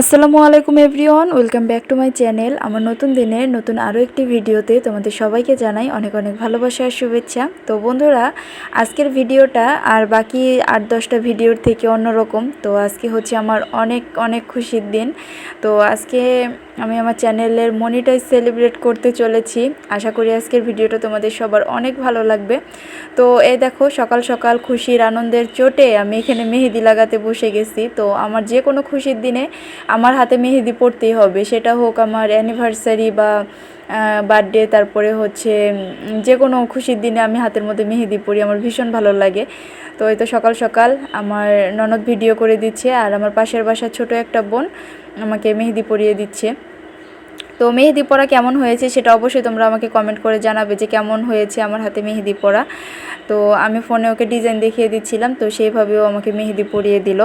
আসসালামু আলাইকুম everyone, welcome back to my channel. আমার নতুন দিনের নতুন আরও একটি ভিডিওতে তোমাদের সবাইকে জানাই অনেক অনেক ভালোবাসা আর শুভেচ্ছা। তো বন্ধুরা, আজকের ভিডিওটা আর বাকি আট দশটা ভিডিওর থেকে অন্যরকম। তো আজকে হচ্ছে আমার অনেক অনেক খুশির দিন। তো আজকে আমি আমার চ্যানেলের মনিটাইজ সেলিব্রেট করতে চলেছি। আশা করি আজকের ভিডিওটা তোমাদের সবার অনেক ভালো লাগবে। তো এই দেখো, সকাল সকাল খুশির আনন্দের চোটে আমি এখানে মেহেদি লাগাতে বসে গেছি। তো আমার যে কোনো খুশির দিনে আমার হাতে মেহেদি পড়তেই হবে। সেটা হোক আমার অ্যানিভার্সারি বা বার্থডে তারপরে হচ্ছে যে কোনো খুশির দিনে আমি হাতের মধ্যে মেহেদি পরি, আমার ভীষণ ভালো লাগে। তো এই তো সকাল সকাল আমার ননদ ভিডিও করে দিচ্ছে, আর আমার পাশের বাসার ছোট একটা বোন আমাকে মেহেদি পরিয়ে দিচ্ছে। তো মেহেদি পরা কেমন হয়েছে সেটা অবশ্যই তোমরা আমাকে কমেন্ট করে জানাবে যে কেমন হয়েছে আমার হাতে মেহেদি পরা। তো আমি ফোনে ওকে ডিজাইন দেখিয়ে দিচ্ছিলাম, তো সেইভাবেও আমাকে মেহেদি পরিয়ে দিল।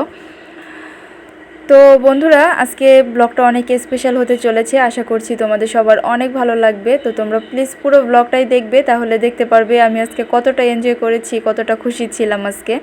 তো বন্ধুরা, আজকে ব্লগটা অনেক স্পেশাল হতে চলেছে। আশা করছি তোমাদের সবার অনেক ভালো লাগবে। তো তোমরা প্লিজ পুরো ব্লগটাই দেখবে, তাহলে দেখতে পারবে আমি আজকে কতটা এনজয় করেছি, কতটা খুশি ছিলাম আজকে।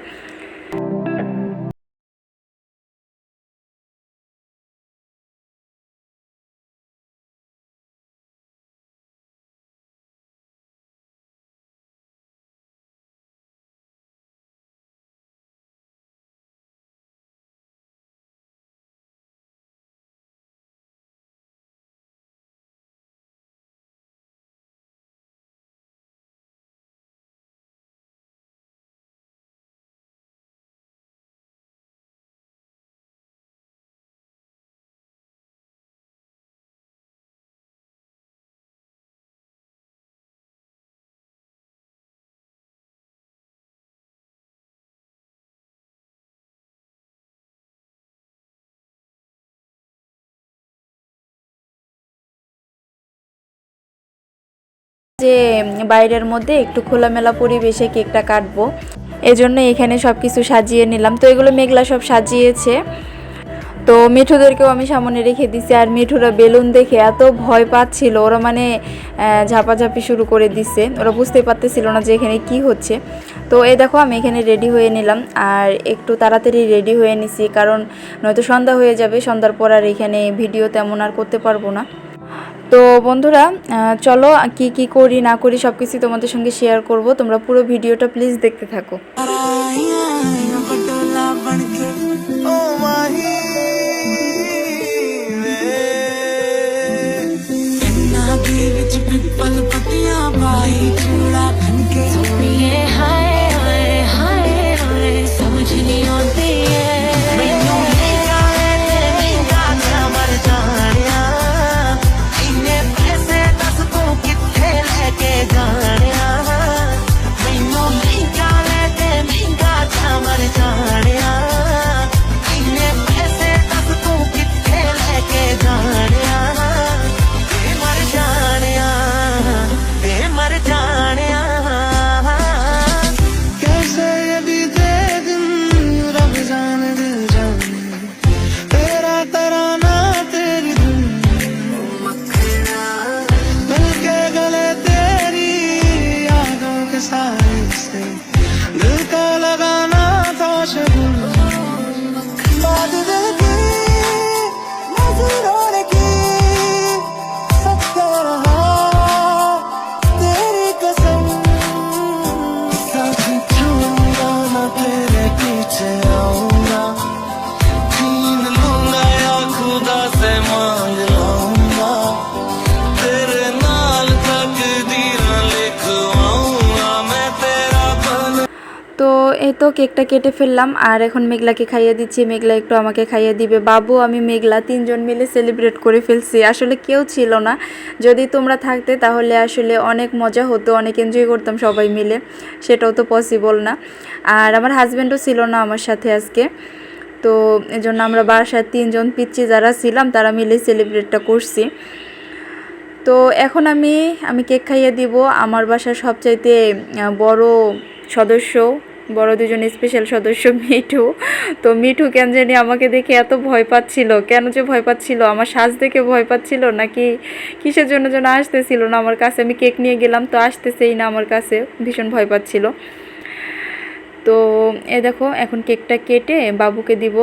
যে, বাইরের মধ্যে একটু খোলামেলা পরিবেশে কেকটা কাটবো। এজন্য এখানে সব কিছু সাজিয়ে নিলাম। তো এগুলো মেঘলা সব সাজিয়েছে। তো মিঠুদেরকেও আমি সামনে রেখে দিছি। আর মিঠুরা বেলুন দেখে এত ভয় পাচ্ছিল। ওরা মানে ঝাপাঝাপি শুরু করে দিছে। ওরা বুঝতে পারতেছিল না যে এখানে কি হচ্ছে। তো এই দেখো, আমি এখানে রেডি হয়ে নিলাম। আর একটু তাড়াতাড়ি রেডি হয়ে নিছি। কারণ নয়তো সন্ধ্যা হয়ে যাবে। সন্ধ্যার পর আর এখানে ভিডিও তেমন আর করতে পারব না। তো বন্ধুরা চলো কি কি করি, না করি সব কিছু তোমাদের সঙ্গে শেয়ার করব। তোমরা পুরো ভিডিওটা প্লিজ দেখতে থাকো। এই তো কেকটা কেটে ফেললাম, আর এখন মেঘলাকে খাইয়ে দিচ্ছি। মেঘলা একটু আমাকে খাইয়ে দিবে। বাবু, আমি মেঘলা, তিনজন মিলে সেলিব্রেট করে ফেলছি। আসলে কেউ ছিল না। যদি তোমরা থাকতে, তাহলে আসলে অনেক মজা হতো, অনেক এনজয় করতাম সবাই মিলে। সেটাও তো পসিবল না। আর আমার হাজব্যান্ডও ছিল না আমার সাথে আজকে। তো এজন্য আমরা বাসায় তিনজন পিচ্ছি যারা ছিলাম, তারা মিলে সেলিব্রেটটা করছি। তো এখন আমি আমি কেক খাইয়ে দিব। আমার বাসার সবচাইতে বড় সদস্য বড় দুজন স্পেশাল সদস্য মিঠু। তো মিঠু কেন জানি আমাকে দেখে এত ভয় পাচ্ছিল। কেন যে ভয় পাচ্ছিল? আমার সাজ দেখে ভয় পাচ্ছিল নাকি কিসের জন্য যেন আসতেছিল না আমার কাছে? আমি কেক নিয়ে গেলাম তো আসতেছেই না আমার কাছে। ভীষণ ভয় পাচ্ছিল। তো এ দেখো, এখন কেকটা কেটে বাবুকে দিব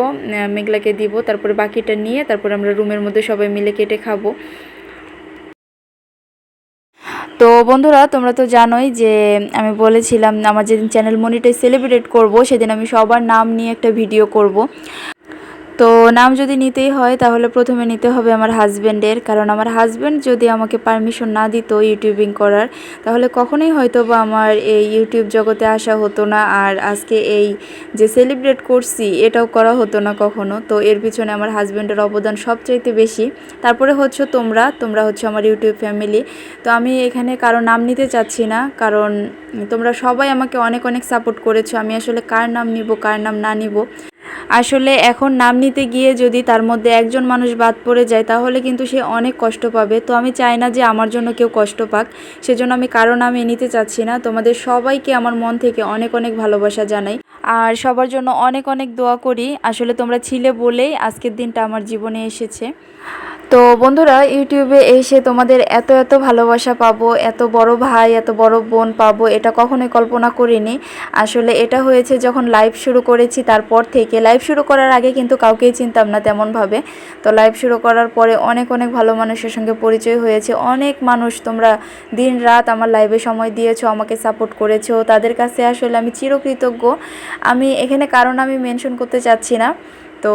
মেঘলাকে দিব, তারপরে বাকিটা নিয়ে তারপরে আমরা রুমের মধ্যে সবাই মিলে কেটে খাব। তো বন্ধুরা, তোমরা তো জানোই যে আমি বলেছিলাম, আমার যেদিন চ্যানেল মনিটাই সেলিব্রেট করব, সেদিন আমি সবার নাম নিয়ে একটা ভিডিও করব। তো নাম যদি নিতেই হয়, তাহলে প্রথমে নিতে হবে আমার হাজব্যান্ডের কারণ আমার হাজব্যান্ড যদি আমাকে পারমিশন না দিত ইউটিউবিং করার, তাহলে কখনোই হয়তো বা আমার এই ইউটিউব জগতে আসা হতো না। আর আজকে এই যে সেলিব্রেট করছি, এটাও করা হতো না কখনো। তো এর পিছনে আমার হাজব্যান্ডের অবদান সবচাইতে বেশি। তারপরে হচ্ছে তোমরা তোমরা হচ্ছে আমার ইউটিউব ফ্যামিলি তো আমি এখানে কারও নাম নিতে চাচ্ছি না, কারণ তোমরা সবাই আমাকে অনেক অনেক সাপোর্ট করেছ। আমি আসলে কার নাম নিব, কার নাম না নিব। আসলে এখন নাম নিতে গিয়ে যদি তার মধ্যে একজন মানুষ বাদ পড়ে যায়, তাহলে কিন্তু সে অনেক কষ্ট পাবে। তো আমি চাই না যে আমার জন্য কেউ কষ্ট পাক। সেজন্য আমি কারও নামে নিতে চাচ্ছি না। তোমাদের সবাইকে আমার মন থেকে অনেক অনেক ভালোবাসা জানাই। আর সবার জন্য অনেক অনেক দোয়া করি। আসলে তোমরা ছিলে বলেই আজকের দিনটা আমার জীবনে এসেছে। তো বন্ধুরা, ইউটিউবে এসে তোমাদের এত এত ভালোবাসা পাবো, এত বড় ভাই, এত বড় বোন পাবো, এটা কখনোই কল্পনা করিনি। আসলে এটা হয়েছে যখন লাইভ শুরু করেছি, তারপর থেকে লাইভ শুরু করার আগে কিন্তু কাউকেই চিনতাম না তেমনভাবে। তো লাইভ শুরু করার পরে অনেক অনেক ভালো মানুষের সঙ্গে পরিচয় হয়েছে। অনেক মানুষ তোমরা দিন রাত আমার লাইভে সময় দিয়েছ, আমাকে সাপোর্ট করেছ। তাদের কাছে আসলে আমি চিরকৃতজ্ঞ। আমি, এখানে কারণ আমি মেনশন করতে চাচ্ছি না। তো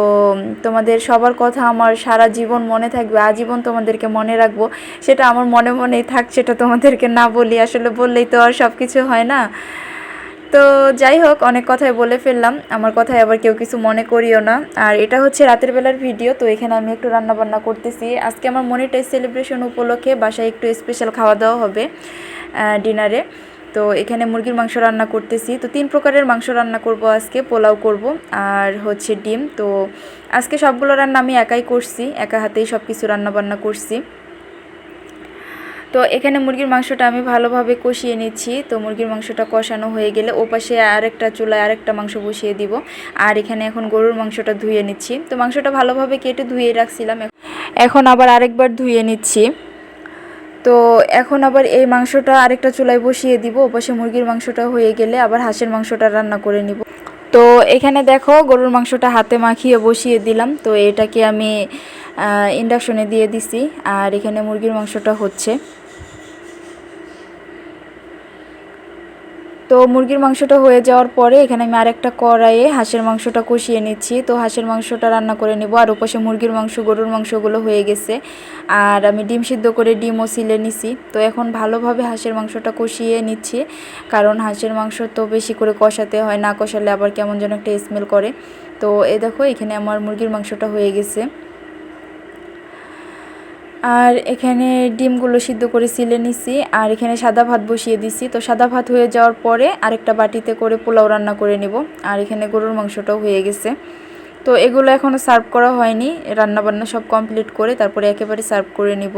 তোমাদের সবার কথা আমার সারা জীবন মনে থাকবে, আজীবন তোমাদেরকে মনে রাখব। সেটা আমার মনে মনেই থাক, সেটা তোমাদেরকে না বলি, আসলে বললেই তো আর সব কিছু হয় না। তো যাই হোক, অনেক কথাই বলে ফেললাম। আমার কথায় আবার কেউ কিছু মনে করিও না। আর এটা হচ্ছে রাতের বেলার ভিডিও, তো এখানে আমি একটু রান্না বান্না করতেছি। আজকে আমার মনিটাইজ সেলিব্রেশন উপলক্ষে বাসায় একটু স্পেশাল খাওয়া দাওয়া হবে ডিনারে তো এখানে মুরগির মাংস রান্না করতেছি। তো তিন প্রকারের মাংস রান্না করব আজকে, পোলাও করব আর হচ্ছে ডিম। তো আজকে সবগুলো রান্না আমি একাই করছি, একা হাতেই সব কিছু রান্না বান্না করছি। তো এখানে মুরগির মাংসটা আমি ভালোভাবে কষিয়ে নিচ্ছি। তো মুরগির মাংসটা কষানো হয়ে গেলে ও পাশে আরেকটা চুলায় আরেকটা মাংস বসিয়ে দিব। আর এখানে এখন গরুর মাংসটা ধুয়ে নিচ্ছি। তো মাংসটা ভালোভাবে কেটে ধুয়ে রাখছিলাম। এখন আবার আরেকবার ধুয়ে নিচ্ছি। তো এখন আবার এই মাংসটা আরেকটা চুলায় বসিয়ে দিব। ওপাশে মুরগির মাংসটা হয়ে গেলে আবার হাঁসের মাংসটা রান্না করে নিব। তো এখানে দেখো গরুর মাংসটা হাতে মাখিয়ে বসিয়ে দিলাম। তো এটাকে আমি ইন্ডাকশনে দিয়ে দিছি। আর এখানে মুরগির মাংসটা হচ্ছে। তো মুরগির মাংসটা হয়ে যাওয়ার পরে এখানে আমি আরেকটা কড়াইয়ে হাঁসের মাংসটা কষিয়ে নিচ্ছি। তো হাঁসের মাংসটা রান্না করে নেব। আর ওপাশে মুরগির মাংস, গরুর মাংসগুলো হয়ে গেছে। আর আমি ডিম সিদ্ধ করে ডিমও সিলে নিছি। তো এখন ভালোভাবে হাঁসের মাংসটা কষিয়ে নিচ্ছি। কারণ হাঁসের মাংস তো বেশি করে কষাতে হয়, না কষালে আবার কেমন যেন একটা স্মেল করে। তো এ দেখো, এখানে আমার মুরগির মাংসটা হয়ে গেছে। আর এখানে ডিমগুলো সিদ্ধ করে সিলে নিছি, আর এখানে সাদা ভাত বসিয়ে দিছি। তো সাদা ভাত হয়ে যাওয়ার পরে আরেকটা বাটিতে করে পোলাও রান্না করে নেব। আর এখানে গরুর মাংসটাও হয়ে গেছে। তো এগুলো এখনও সার্ভ করা হয়নি। রান্না বান্না সব কমপ্লিট করে তারপরে একেবারে সার্ভ করে নিব।